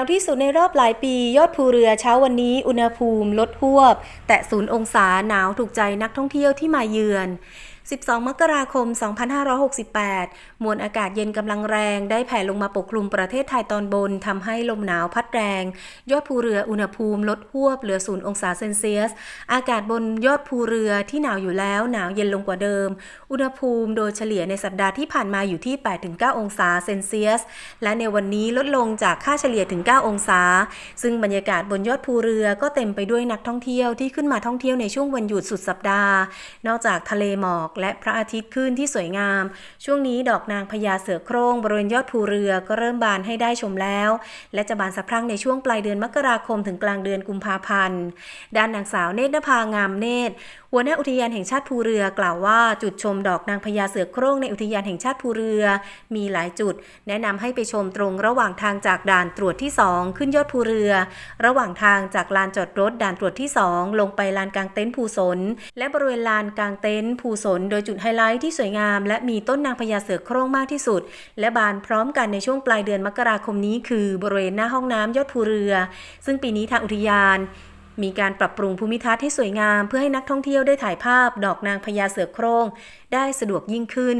าวที่สุดในรอบหลายปี ยอดภูเรือเช้าวันนี้ อุณหภูมิลดหวบ แต่ศูนย์องศาหนาวถูกใจนักท่องเที่ยวที่มาเยือน12 มกราคม 2568 มวลอากาศเย็นกำลังแรงได้แผ่ลงมาปกคลุมประเทศไทยตอนบนทำให้ลมหนาวพัดแรง ยอดภูเรืออุณหภูมิลดหวบเหลือศูนย์องศาเซนเซียส อากาศบนยอดภูเรือที่หนาวอยู่แล้วหนาวเย็นลงกว่าเดิม อุณหภูมิโดยเฉลี่ยในสัปดาห์ที่ผ่านมาอยู่ที่ 8-9 องศาเซนเซียส และในวันนี้ลดลงจากค่าเฉลี่ยถึง 9 องศา ซึ่งบรรยากาศบนยอดภูเรือก็เต็มไปด้วยนักท่องเที่ยวที่ขึ้นมาท่องเที่ยวในช่วงวันหยุดสุดสัปดาห์ นอกจากทะเลหมอกและพระอาทิตย์ขึ้นที่สวยงาม ช่วงนี้ดอกนางพญาเสือโคร่งบริเวณยอดภูเรือก็เริ่มบานให้ได้ชมแล้ว และจะบานสะพรั่งในช่วงปลายเดือนมกราคมถึงกลางเดือนกุมภาพันธ์ด้านนางสาวเนตรนภางามเนตรหัวหน้าอุทยานแห่งชาติภูเรือกล่าวว่า จุดชมดอกนางพญาเสือโคร่งในอุทยานแห่งชาติภูเรือ มีหลายจุด แนะนำให้ไปชมตรงระหว่างทางจากด่านตรวจที่ 2 ขึ้นยอดภูเรือ ระหว่างทางจากลานจอดรถด่านตรวจที่ 2 ลงไปลานกลางเต็นท์ภูสน และบริเวณลานกลางเต็นท์ภูสน โดยจุดไฮไลท์ที่สวยงาม และมีต้นนางพญาเสือโคร่งมากที่สุด และบานพร้อมกันในช่วงปลายเดือนมกราคมนี้ คือบริเวณหน้าห้องน้ำยอดภูเรือ ซึ่งปีนี้ทางอุทยาน มีการปรับปรุงภูมิทัศน์ให้สวยงามเพื่อให้นักท่องเที่ยวได้ถ่ายภาพ ดอกนางพญาเสือโคร่งได้สะดวกยิ่งขึ้น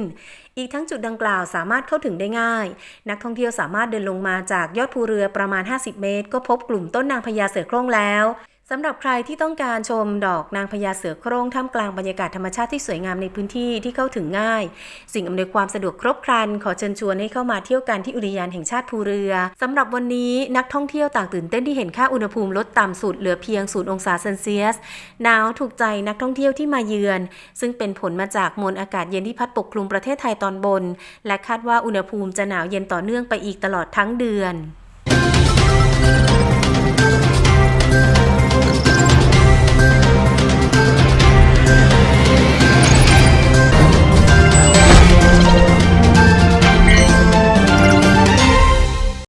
อีกทั้งจุดดังกล่าวสามารถเข้าถึงได้ง่าย นักท่องเที่ยวสามารถเดินลงมาจากยอดภูเรือประมาณ 50 เมตร ก็พบกลุ่มต้นนางพญาเสือโคร่งแล้ว สำหรับใครที่ต้องการชมดอกนางพญาเสือโคร่งท่ามกลางบรรยากาศธรรมชาติที่สวยงามในพื้นที่ที่เข้าถึงง่าย สิ่งอำนวยความสะดวกครบครัน ขอเชิญชวนให้เข้ามาเที่ยวกันที่อุทยานแห่งชาติภูเรือ สำหรับวันนี้นักท่องเที่ยวต่างตื่นเต้นที่เห็นค่าอุณหภูมิลดต่ำสุดเหลือเพียง0องศาเซนเซียสหนาวถูกใจนักท่องเที่ยวที่มาเยือน ซึ่งเป็นผลมาจากมวลอากาศเย็นที่พัดปกคลุมประเทศไทยตอนบน และคาดว่าอุณหภูมิจะหนาวเย็นต่อเนื่องไปอีกตลอดทั้งเดือน